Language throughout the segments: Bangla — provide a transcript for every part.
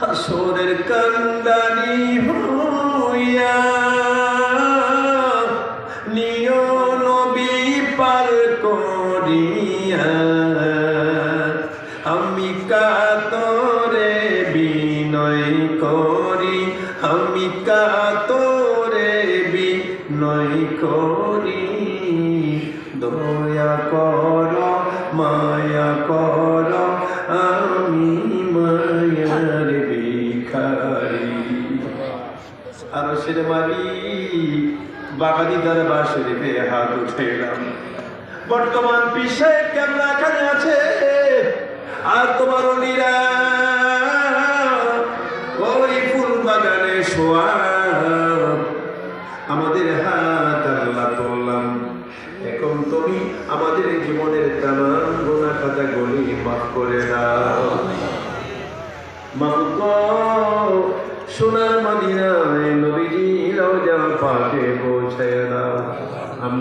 হাসরের কান্দানি হইয়া নিয় নবী পার করিয়া। আমি কাতরে বিনয় করি, আমি কাতরে বিনয় করি। দয়া কর, মায়া কর আর সের বাগানি হাত উঠেলাম বর্তমান পিসে কেমন এখানে আছে? আর তোমার ওই ফুল বাগানে শোয়া। আমাদের হাত আল্লাহ এখন তুমি আমাদের জীবনের তামাম গোনা খাতা গলি মাফ করে দাও। মাগো সোনার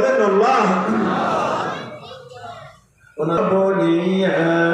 ولنا الله. ونقول يا